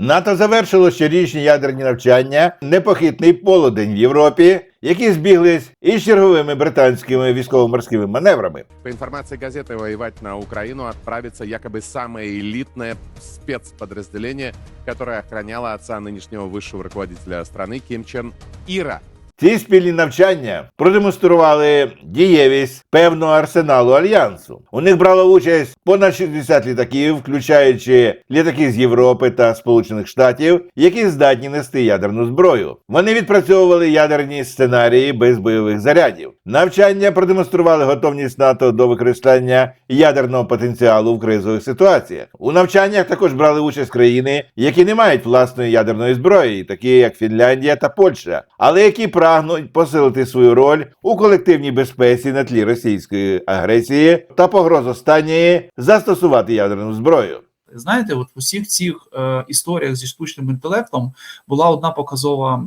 НАТО завершило щорічні ядерні навчання непохитний полудень в Європі, які збіглись із черговими британськими військово-морськими маневрами. По информации газеты, воевать на Украину отправится якобы самое элитное спецподразделение, которое охраняло отца нынешнего высшего руководителя страны Ким Чен Ира. Ці спільні навчання продемонстрували дієвість певного арсеналу альянсу. У них брало участь понад 60 літаків, включаючи літаки з Європи та Сполучених Штатів, які здатні нести ядерну зброю. Вони відпрацьовували ядерні сценарії без бойових зарядів. Навчання продемонстрували готовність НАТО до використання ядерного потенціалу в кризових ситуаціях. У навчаннях також брали участь країни, які не мають власної ядерної зброї, такі як Фінляндія та Польща, але які прагнуть посилити свою роль у колективній безпеці на тлі російської агресії та погроз останньої застосувати ядерну зброю. Знаєте, от в усіх цих е, історіях зі штучним інтелектом була одна показова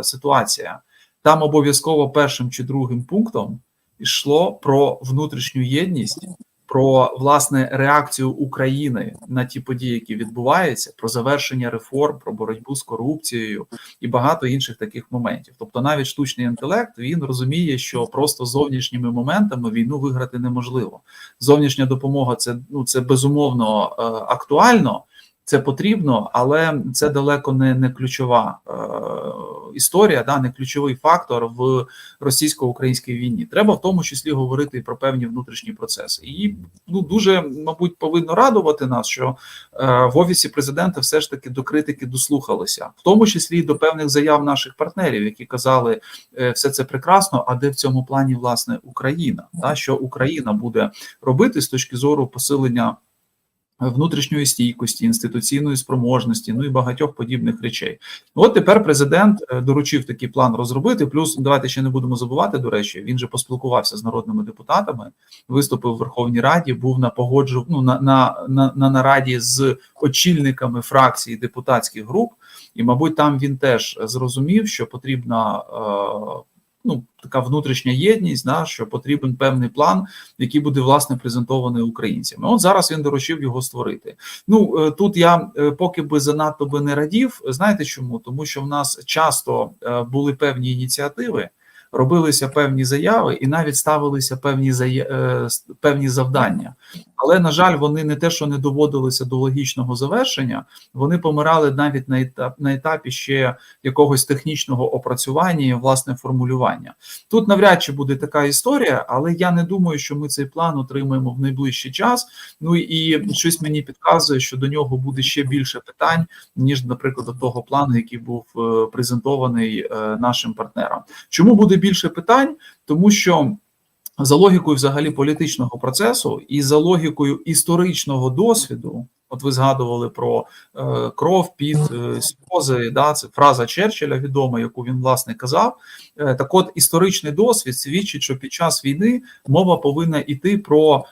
е, ситуація. Там обов'язково першим чи другим пунктом йшло про внутрішню єдність, про власне реакцію України на ті події, які відбуваються, про завершення реформ, про боротьбу з корупцією і багато інших таких моментів. Тобто, навіть штучний інтелект він розуміє, що просто зовнішніми моментами війну виграти неможливо. Зовнішня допомога це ну це безумовно е, актуально. Це потрібно, але це далеко не, не ключова е, історія, да, не ключовий фактор в російсько-українській війні. Треба в тому числі говорити про певні внутрішні процеси. І ну дуже мабуть повинно радувати нас, що е, в офісі президента все ж таки до критики дослухалися, в тому числі і до певних заяв наших партнерів, які казали, е, все це прекрасно. А де в цьому плані власне Україна? Та що Україна буде робити з точки зору посилення внутрішньої стійкості, інституційної спроможності, ну і багатьох подібних речей. От тепер президент е, доручив такий план розробити. Плюс давайте ще не будемо забувати. До речі, він же поспілкувався з народними депутатами, виступив в Верховній Раді, був на погоджу ну, на, на, на, на нараді з очільниками фракцій депутатських груп, і, мабуть, там він теж зрозумів, що потрібна. Е, Ну, така внутрішня єдність, да, що потрібен певний план, який буде власне презентований українцями. От зараз він доручив його створити. Ну е, тут я е, поки би занадто би не радів. Знаєте чому? Тому що в нас часто е, були певні ініціативи, робилися певні заяви, і навіть ставилися певні зая... певні завдання. Але на жаль, вони не те, що не доводилися до логічного завершення, вони помирали навіть на етап на етапі ще якогось технічного опрацювання і власне формулювання. Тут навряд чи буде така історія, але я не думаю, що ми цей план отримаємо в найближчий час. Ну і щось мені підказує, що до нього буде ще більше питань, ніж, наприклад, до того плану, який був е, презентований е, нашим партнерам. Чому буде більше питань? Тому що. За логікою взагалі політичного процесу і за логікою історичного досвіду, от ви згадували про е, кров під е, сльози, да, це фраза Черчилля відома, яку він власне казав. Е, так, от історичний досвід свідчить, що під час війни мова повинна йти про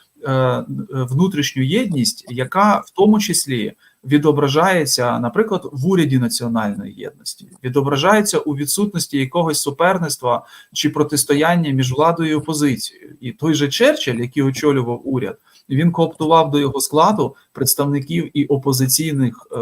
внутрішню єдність, яка в тому числі відображається, наприклад, в уряді національної єдності, відображається у відсутності якогось суперництва чи протистояння між владою і опозицією. І той же Черчилль, який очолював уряд, він кооптував до його складу представників і опозиційних е,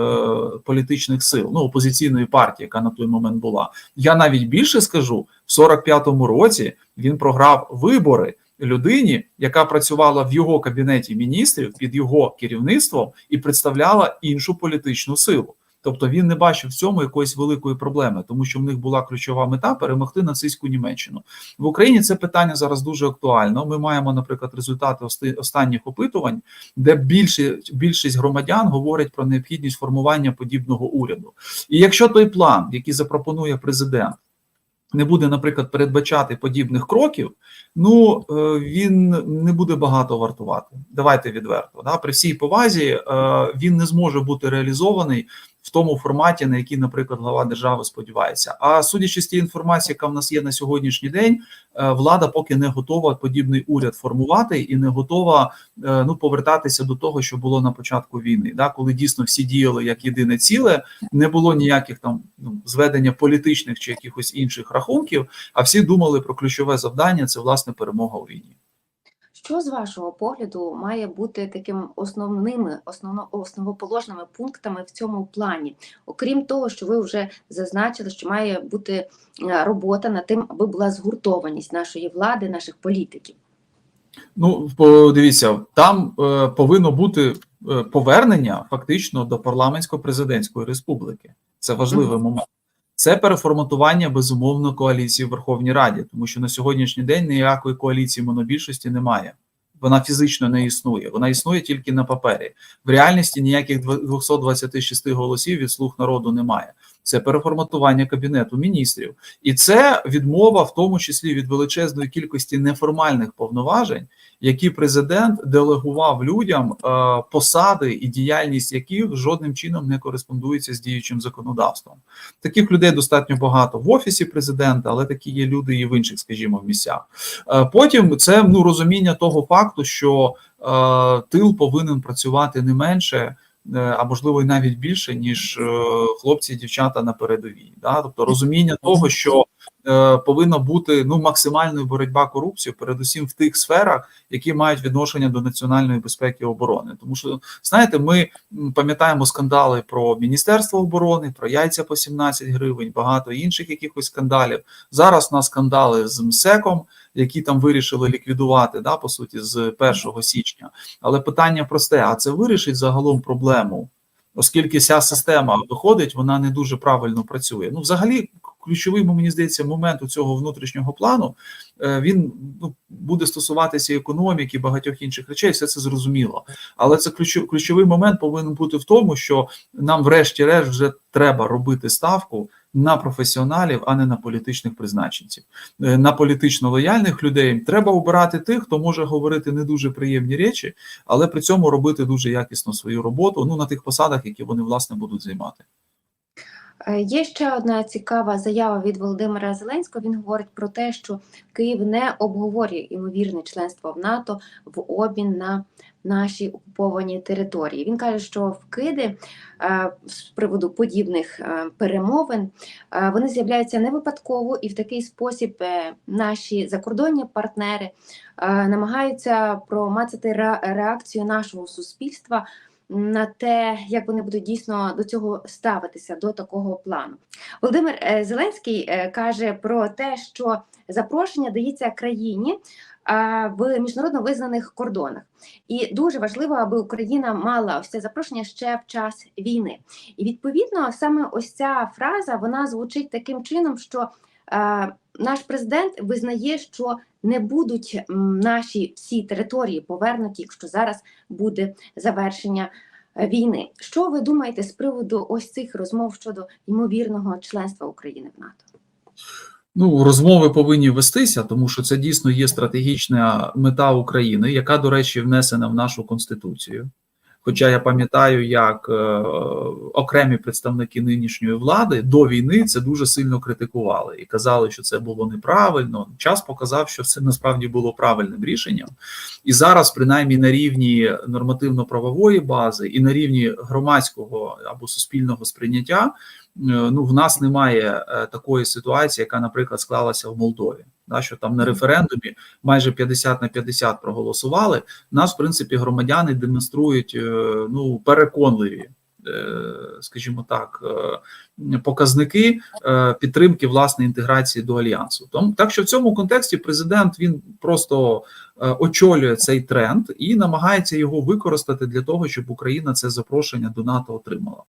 політичних сил, ну опозиційної партії, яка на той момент була. Я навіть більше скажу в 45-му році він програв вибори людині, яка працювала в його кабінеті міністрів під його керівництвом і представляла іншу політичну силу. Тобто він не бачив в цьому якоїсь великої проблеми, тому що в них була ключова мета перемогти нацистську Німеччину в Україні. Це питання зараз дуже актуально. Ми маємо, наприклад, результати останніх опитувань, де більше більшість громадян говорять про необхідність формування подібного уряду. І якщо той план, який запропонує президент, не буде, наприклад, передбачати подібних кроків, ну е, він не буде багато вартувати. Давайте відверто. Да? При всій повазі е, він не зможе бути реалізований в тому форматі, на який, наприклад, глава держави сподівається. А судячи з тієї інформації, яка в нас є на сьогоднішній день, е, влада поки не готова подібний уряд формувати і не готова ну повертатися до того, що було на початку війни, да коли дійсно всі діяли як єдине ціле, не було ніяких там ну, зведення політичних чи якихось інших рахунків. А всі думали про ключове завдання це власне перемога у війні. Що з вашого погляду має бути таким основними, основно, основоположними пунктами в цьому плані? Окрім того, що ви вже зазначили, що має бути е, робота над тим, аби була згуртованість нашої влади, наших політиків. Ну, подивіться, там е, повинно бути е, повернення фактично до парламентсько-президентської республіки. Це важливий Мгм. момент. Це переформатування безумовно коаліції в Верховній Раді, тому що на сьогоднішній день ніякої коаліції монобільшості немає. Вона фізично не існує. Вона існує тільки на папері. В реальності ніяких дв- 226 голосів від слуг народу немає. Це переформатування кабінету міністрів, і це відмова, в тому числі від величезної кількості неформальних повноважень, які президент делегував людям е, посади і діяльність яких жодним чином не кореспондується з діючим законодавством. Таких людей достатньо багато в офісі президента, але такі є люди і в інших, скажімо, місцях. Е, Потім це ну розуміння того факту, що е, тил повинен працювати не менше. Е, А можливо, і навіть більше, ніж е, хлопці і дівчата на передовій. Да? Тобто розуміння того, що повинна бути ну максимальною боротьба корупцією, передусім в тих сферах, які мають відношення до національної безпеки і оборони. Тому що знаєте, ми пам'ятаємо скандали про Міністерство оборони, про яйця по 17 гривень, багато інших якихось скандалів. Зараз у нас скандали з МСЕКом, які там вирішили ліквідувати, да, по суті, з 1 січня. Але питання просте: а це вирішить загалом проблему? Оскільки ця система виходить, вона не дуже правильно працює. Ну, взагалі, ключовий, мені здається, момент у цього внутрішнього плану е, він ну, буде стосуватися економіки, багатьох інших речей, все це зрозуміло. Але це ключов, ключовий момент повинен бути в тому, що нам, врешті-решт, вже треба робити ставку на професіоналів, а не на політичних призначенців. Е, На політично лояльних людей треба обирати тих, хто може говорити не дуже приємні речі, але при цьому робити дуже якісно свою роботу ну на тих посадах, які вони власне будуть займати. Е, Є ще одна цікава заява від Володимира Зеленського. Він говорить про те, що Київ не обговорює ймовірне членство в НАТО в обмін на наші окуповані території. Він каже, що вкиди е, з приводу подібних е, перемовин вони з'являються не випадково, і в такий спосіб наші закордонні партнери намагаються промацати ре- реакцію нашого суспільства на те, як вони будуть дійсно до цього ставитися, до такого плану. Володимир е, Зеленський е, каже про те, що запрошення дається країні в міжнародно визнаних кордонах. І дуже важливо, аби Україна мала ось це запрошення ще в час війни. І відповідно саме ось ця фраза вона звучить таким чином, що е, наш президент визнає, що не будуть наші всі території повернуті, якщо зараз буде завершення е, війни. Що ви думаєте з приводу ось цих розмов щодо ймовірного членства України в НАТО? Ну, розмови повинні вестися, тому що це дійсно є стратегічна мета України, яка, до речі, внесена в нашу конституцію. Хоча я пам'ятаю, як е, окремі представники нинішньої влади до війни це дуже сильно критикували і казали, що це було неправильно. Час показав, що це насправді було правильним рішенням. І зараз, принаймні, на рівні нормативно-правової бази і на рівні громадського або суспільного сприйняття, е, ну в нас немає е, такої ситуації, яка, наприклад, склалася в Молдові. Да, що там на референдумі майже 50 на 50 проголосували. Нас, в принципі, громадяни демонструють е, ну переконливі, е, скажімо так, е, показники підтримки власне інтеграції до альянсу. Тому так що в цьому контексті президент він просто очолює цей тренд і намагається його використати для того, щоб Україна це запрошення до НАТО отримала.